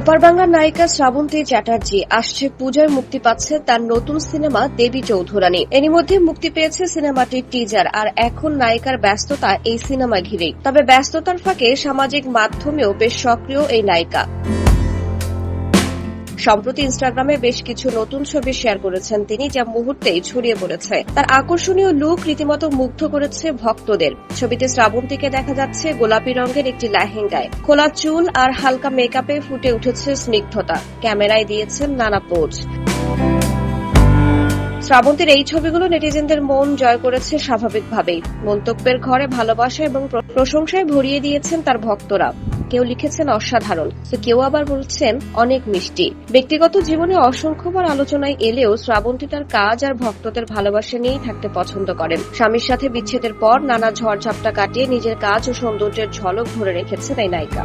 ওপারবাংলার নায়িকা শ্রাবন্তী চ্যাটার্জি আসছে পূজায় মুক্তি পাচ্ছে তার নতুন সিনেমা দেবী চৌধুরানী। এরই মধ্যে মুক্তি পেয়েছে সিনেমাটির টিজার আর এখন নায়িকার ব্যস্ততা এই সিনেমা ঘিরেই। তবে ব্যস্ততার ফাঁকে সামাজিক মাধ্যমেও বেশ সক্রিয় এই নায়িকা। সম্প্রতি ইনস্টাগ্রামে বেশ কিছু নতুন ছবি শেয়ার করেছেন তিনি, যা মুহূর্তেই ছড়িয়ে পড়েছে। তার আকর্ষণীয় লুক রীতিমতো মুগ্ধ করেছে ভক্তদের। ছবিতে শ্রাবন্তীকে দেখা যাচ্ছে গোলাপি রঙের একটি লেহেঙ্গায়। খোলা চুল আর হালকা মেকআপে ফুটে উঠেছে স্নিগ্ধতা। ক্যামেরায় দিয়েছেন নানা পোজ শ্রাবন্তীর এই ছবিগুলো নেটিজেনদের মন জয় করেছে স্বাভাবিকভাবেই। মন্তব্যের ঘরে ভালোবাসা এবং প্রশংসায় ভরিয়ে দিয়েছেন তার ভক্তরা। কেউ লিখেছেন অসাধারণ। তো কেউ আবার বলছেন অনেক মিষ্টি। ব্যক্তিগত জীবনে অসংখ্যবার আলোচনায় এলেও শ্রাবন্তী তার কাজ আর ভক্তদের ভালোবাসা নিয়েই থাকতে পছন্দ করেন। স্বামীর সাথে বিচ্ছেদের পর নানা ঝড়ঝাপটা কাটিয়ে নিজের কাজ ও সৌন্দর্যের ঝলক ধরে রেখেছেন এই নায়িকা।